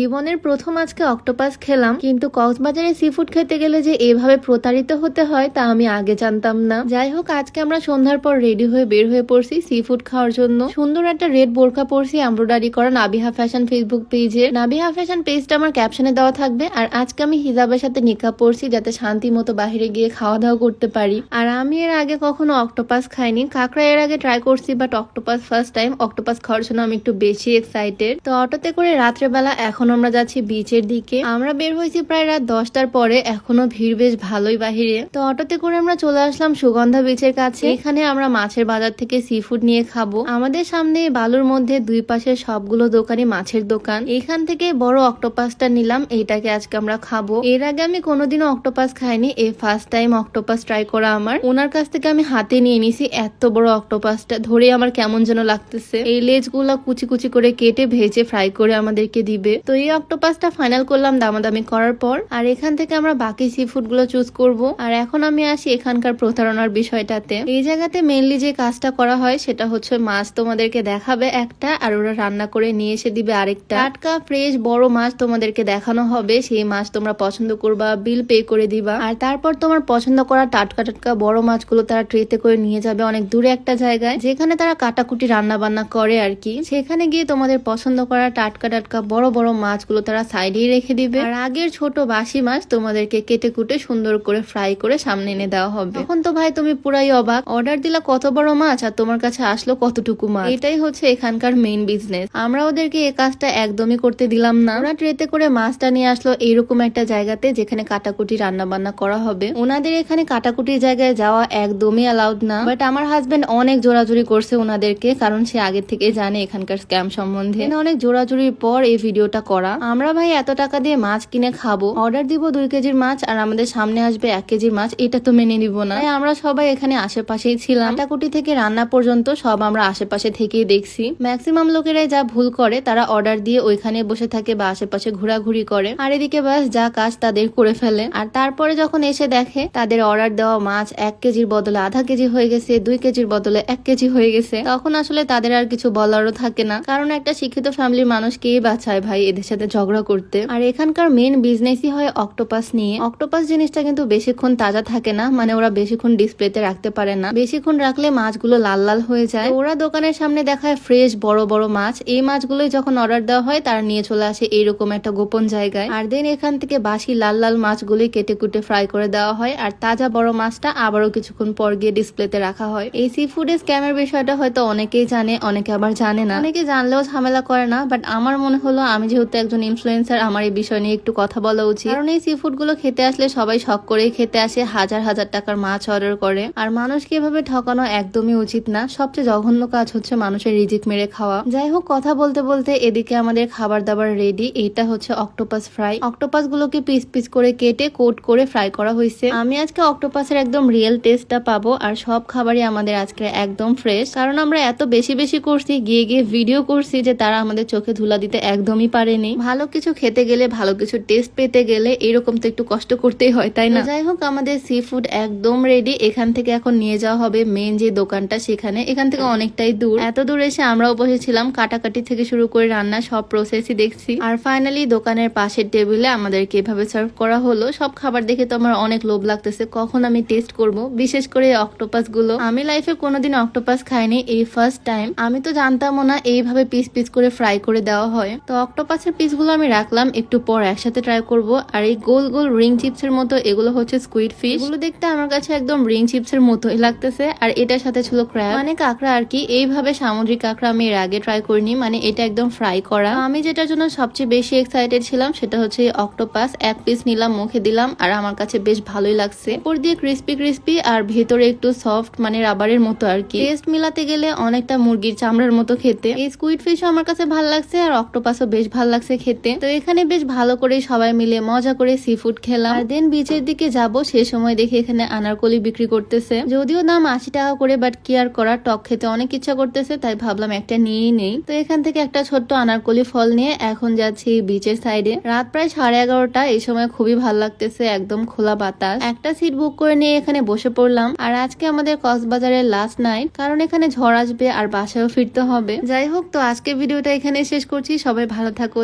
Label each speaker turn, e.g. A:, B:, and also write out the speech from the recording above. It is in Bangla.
A: জীবনের প্রথম আজকে অক্টোপাস খেলাম, কিন্তু কক্সবাজারে সি ফুড খেতে গেলে যে এভাবে প্রতারিত হতে হয় তা আমি আগে জানতাম না। যাই হোক, আজকে আমরা সন্ধ্যার পর রেডি হয়ে বের হয়ে পড়ছি সি ফুড খাওয়ার জন্য। সুন্দর একটা রেড বোরখা পরছি এমব্রয়ডারি করা নাবিহা ফ্যাশন ফেসবুক পেজে নাবিহা ফ্যাশন পেজটা আমার ক্যাপশনে দেওয়া থাকবে, আর আজকে আমি হিজাবের সাথে নিকাব পরছি যাতে শান্তি মতো বাহিরে গিয়ে খাওয়া দাওয়া করতে পারি। আর আমি এর আগে কখনো অক্টোপাস খাইনি, কাঁকড়া এর আগে ট্রাই করছি but octopus first time octopus খাওয়ার জন্য আমি একটু বেশি এক্সাইটেড তো অটোতে করে রাত্রেবেলা এখন আমরা যাচ্ছি বিচের দিকে। আমরা বের হয়েছি প্রায় রাত দশটার পরে, এখনও ভিড় বেশ ভালোই বাহিরে। তো অটোতে করে আমরা চলে আসলাম সুগন্ধা বিচের কাছে। এখানে আমরা মাছের বাজার থেকে সি ফুড নিয়ে খাব। আমাদের সামনে বালুর মধ্যে দুই পাশে সবগুলো দোকানই মাছের দোকান। এখান থেকে বড় অক্টোপাসটা নিলাম, এইটাকে আজকে আমরা খাব। এর আগে আমি কোনোদিনও অক্টোপাস খাইনি, এই ফার্স্ট টাইম অক্টোপাস ট্রাই করা আমার। ওনার কাছ থেকে আমি হাতে নিয়ে নিছি, এত বড় অক্টোপাসটা ধরে আমার কেমন যেন লাগতেছে। এই লেজগুলা কুচি কুচি করে কেটে ভেজে ফ্রাই করে আমাদেরকে দিবে। তো এই অক্টোপাসটা ফাইনাল করলাম দামাদামি করার পর। আর এখান থেকে আমরা বাকি সি ফুডগুলো চুজ করব। আর এখন আমি আসি এখানকার প্রতারণার বিষয়টাতে। এই জায়গাতে মেনলি যে কাজটা করা হয় সেটা হচ্ছে মাছ তোমাদেরকে দেখাবে একটা, আর ওরা রান্না করে নিয়ে এসে দিবে আরেকটা। টাটকা ফ্রেশ বড় মাছ তোমাদেরকে দেখানো হবে। সেই মাছ তোমরা পছন্দ করবা বিল পে করে দিবা। আর তারপর তোমার পছন্দ করা টাটকা টাটকা, বড় মাছগুলো তারা ট্রেতে করে নিয়ে যাবে অনেক দূরে একটা জায়গায়, যেখানে তারা কাটাকুটি রান্না বান্না করে আর কি। সেখানে গিয়ে তোমাদের পছন্দ করা টাটকা টাটকা, বড় বড় মাছগুলো তারা সাইডেই রেখে দিবে। আর আগের ছোট বাসি মাছ তোমাদেরকে কেটে কুটে সুন্দর করে ফ্রাই করে সামনে এনে দেওয়া হবে। এখন তো ভাই তুমি পুরাই অবাক। অর্ডার দিলা কত বড় মাছ আর তোমার কাছে আসলো কতটুকু মাছ? এটাই হচ্ছে এখানকার মেইন বিজনেস আমরা ওদেরকে এই কাজটা একদমই করতে দিলাম না। ওরা ট্রেতে করে মাছটা নিয়ে আসলো এইরকম একটা জায়গাতে যেখানে কাটাকুটি রান্না বান্না করা হবে। ওনাদের এখানে কাটাকুটির জায়গায় যাওয়া একদমই অ্যালাউড না। বাট আমার হাজবেন্ড অনেক জোরাজুরি করছে ওনাদেরকে, কারণ সে আগে থেকে জানে এখানকার স্ক্যাম সম্বন্ধে। অনেক জোরাজুরির পর এই ভিডিওটা করা। আমরা ভাই এত টাকা দিয়ে মাছ কিনে খাব। অর্ডার দিব দুই কেজির মাছ আর আমাদের সামনে আসবে এক কেজির মাছ, এটা তো মেনে নিব না। আমরা সবাই এখানে আশেপাশেই ছিলাম। কাটাকুটি থেকে রান্না পর্যন্ত সব আমরা আশেপাশে থেকেই দেখছি। ম্যাক্সিমাম লোকেরাই যা ভুল করে, তারা অর্ডার দিয়ে ওইখানে বসে থাকে বা আশেপাশে ঘোরাঘুরি করে। আর এদিকে বাস যা কাজ তাদের করে ফেলে। আর তারপরে যখন এসে দেখে, তাদের অর্ডার দেওয়া মাছ এক কেজির বদলে আধা কেজি হয়ে গেছে, দুই কেজির বদলে এক কেজি হয়ে গেছে। তখন আসলে তাদের আর কিছু বলারও থাকে না। কারণ একটা শিক্ষিত ফ্যামিলির মানুষকেই বাঁচায় ভাই এদের সাথে ঝগড়া করতে। আর এখানকার মেন বিজনেসই হয় অক্টোপাস নিয়ে। অক্টোপাস জিনিসটা কিন্তু বেশিক্ষণ তাজা থাকে না মানে ওরা বেশিক্ষণ ডিসপ্লেতে রাখতে পারে না। বেশিক্ষণ রাখলে মাছগুলো লাল লাল হয়ে যায়। ওরা দোকানের সামনে দেখায় ফ্রেশ বড় বড় মাছ। এই মাছগুলোই যখন অর্ডার দেওয়া হয়, তারা নিয়ে চলে আসে এইরকম একটা গোপন জায়গায়। আর দেন এখান থেকে বাসি লাল লাল মাছগুলি কেটে কুটে ফ্রাই করে দেওয়া হয়। আর তাজা বড় মাছটা আবারও কিছুক্ষণ পর গিয়ে ডিসপ্লেতে রাখা হয়। এই সি ফুডের স্ক্যামের বিষয়টা হয়তো অনেকেই জানে, অনেকে আবার জানে না। অনেকে জানলেও ঝামেলা করে না বাট আমার মনে হলো আমি যেহেতু একজন ইনফ্লুয়েন্সার আমার এই বিষয় নিয়ে একটু কথা বলা উচিত। কারণ এই সি ফুডগুলো খেতে আসলে সবাই শখ করেই খেতে আসে, হাজার হাজার টাকার মাছ অর্ডার করে। আর মানুষকে এভাবে ঠকানো একদমই উচিত না। সবচেয়ে জঘন্য কাজ হচ্ছে মানুষের রিজিক মেরে খাওয়া। যাই হোক, কথা বলতে বলতে এদিকে আমাদের খাবার দাবার রেডি এইটা হচ্ছে অক্টোপাস ফ্রাই অক্টোপাস গুলোকে পিস পিস করে কেটে কোট করে ফ্রাই করা হয়েছে। আমি আজকে অক্টোপাসের একদম রিয়েল টেস্টটা পাবো। আর সব খাবারই আমাদের আজকে একদম ফ্রেশ কারণ আমরা এত বেশি বেশি করছি, গিয়ে গিয়ে ভিডিও করছি যে তারা আমাদের চোখে ধুলা দিতে একদমই পারেনি ভালো কিছু খেতে গেলে, ভালো কিছু টেস্ট পেতে গেলে এরকম তো একটু কষ্ট করতেই হয়, তাই না? যাই হোক, আমাদের সি ফুড একদম রেডি এখান থেকে এখন নিয়ে যাওয়া হবে মেন যে দোকানটা সেখানে। এখান থেকে অনেকটাই দূর। এত দূর এসে আমরাও বসেছিলাম, কাটাকাটি থেকে শুরু করে রান্না সব প্রসেসই দেখছি। আর ফাইনালি দোকানের পাশের টেবিলে আমাদেরকে এভাবে সার্ভ করা হলো। সব খাবার দেখে তো আমার অনেক লোভ লাগতেছে, কখন আমি টেস্ট করব? বিশেষ করে অক্টোপাসগুলো আমি লাইফে কোনোদিন অক্টোপাস খাইনি, এই ফার্স্ট টাইম আমি তো জানতামও না এইভাবে পিস পিস করে ফ্রাই করে দেওয়া হয়। তো অক্টোপাসের পিসগুলো আমি রাখলাম, একটু পর একসাথে ট্রাই করব। আর এই গোল গোল রিং চিপসের মতো এগুলো হচ্ছে স্কুইড ফিশ এগুলো দেখতে আমার কাছে একদম রিং চিপসের মতোই লাগতেছে। আর এটার সাথে ছিল ক্র্যাব মানে কাঁকড়া আর কি, এইভাবে সামুদ্রিক কাঁকড়া আমি এর আগে ট্রাই করিনি। মানে এটা একদম ফ্রাই করা। আমি যেটার জন্য সবচেয়ে বেশি এক্সাইটেড ছিলাম সেটা হচ্ছে অক্টোপাস এক পিস নিলাম, মুখে দিলাম, আর আমার কাছে বেশ ভালোই লাগছে। উপর দিয়ে ক্রিস্পি ক্রিস্পি আর ভেতরে একটু সফট মানে রাবারের মতো আর কি। টেস্ট মিলাতে গেলে অনেকটা মুরগির চামড়ার মতো খেতে। এই স্কুইড ফিশও আমার কাছে ভালো লাগছে আর অক্টোপাসও বেশ ভালো লাগছে খেতে। তো এখানে বেশ ভালো করে সবাই মিলে মজা করে সি ফুড খেলাম। আর দেন বিচের দিকে যাব, সে সময় দেখি এখানে আনারকলি বিক্রি করতেছে। যদিও দাম আশি টাকা করে বাট কি আর করা টক খেতে অনেক ইচ্ছা করতেছে, তাই ভাবলাম একটা নিয়েই নেই। তো এখান থেকে একটা ছোট্ট আনারকলি ফল নিয়ে এখন যাচ্ছি বিচের সাইডে রাত প্রায় সাড়ে এগারোটা, এই সময় খুবই ভালো লাগতেছে, একদম খোলা বাতাস। একটা সিট বুক করে নিয়ে এখানে বসে পড়লাম। আর আজকে আমাদের কক্সবাজারের লাস্ট নাইট কারণ এখানে ঝড় আসবে আর বাসায়ও ফিরতে হবে। যাই হোক, তো আজকে ভিডিওটা এখানে শেষ করছি। সবাই ভালো থাকো